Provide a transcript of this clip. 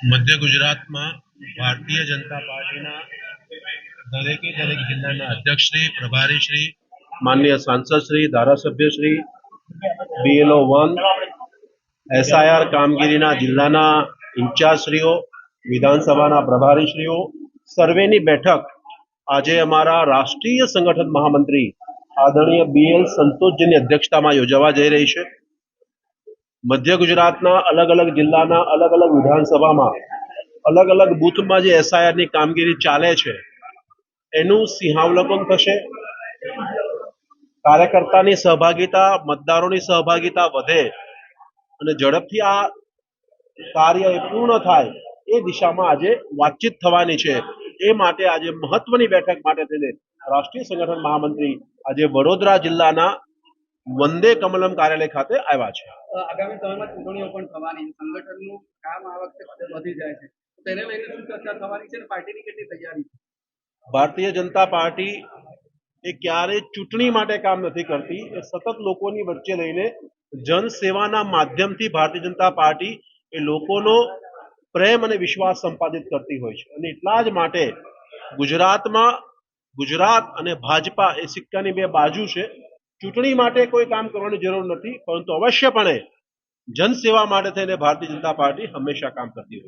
મધ્ય ગુજરાતમાં ભારતીય જનતા પાર્ટીના દરેકે દરેક જિલ્લાના અધ્યક્ષશ્રી, પ્રભારીશ્રી, માનનીય સાંસદશ્રી, ધારાસભ્યશ્રી બીએલઓ વન એસઆઈઆર કામગીરીના જિલ્લાના ઇન્ચાર્જશ્રીઓ, વિધાનસભાના પ્રભારીશ્રીઓ, સર્વેની બેઠક આજે અમારા રાષ્ટ્રીય સંગઠન મહામંત્રી આદરણીય બીએલ સંતોષજીની અધ્યક્ષતામાં યોજાવા જઈ રહી છે. મધ્ય ગુજરાતના અલગ અલગ જિલ્લાના અલગ અલગ વિધાનસભામાં અલગ અલગ બૂથમાં જે એસઆઈઆરની કામગીરી ચાલે છે, એનું સિંહાવલોકન થશે. કાર્યકર્તાની સહભાગિતા, મતદારોની સહભાગિતા વધે અને ઝડપથી આ કાર્ય પૂર્ણ થાય એ દિશામાં આજે વાતચીત થવાની છે. એ માટે આજે મહત્વની બેઠક માટે થઈને રાષ્ટ્રીય સંગઠન મહામંત્રી આજે વડોદરા જિલ્લાના વંદે કમલમ કાર્યાલય ખાતે આવ્યા છે. આગામી સમયમાં ચૂંટણીઓ પણ થવાની સંગઠનનું કામ આ વખતે વધી જાય છે. તેને લઈને શું ચર્ચા થવાની છે પાર્ટીની કેટલી તૈયારી ભારતીય જનતા પાર્ટી એ ક્યારેય ચૂંટણી માટે કામ નથી કરતી. એ સતત લોકોની વચ્ચે લઈને જનસેવાના માધ્યમથી ભારતીય જનતા પાર્ટી એ લોકોનો પ્રેમ અને વિશ્વાસ સંપાદિત કરતી હોય છે. અને એટલા જ માટે ગુજરાતમાં ગુજરાત અને ભાજપા એ સિક્કાની બે બાજુ છે. ચૂંટણી માટે કોઈ કામ કરવાની જરૂર નથી, પરંતુ અવશ્યપણે જનસેવા માટે થઈને ભારતીય જનતા પાર્ટી હંમેશા કામ કરતી હોય છે.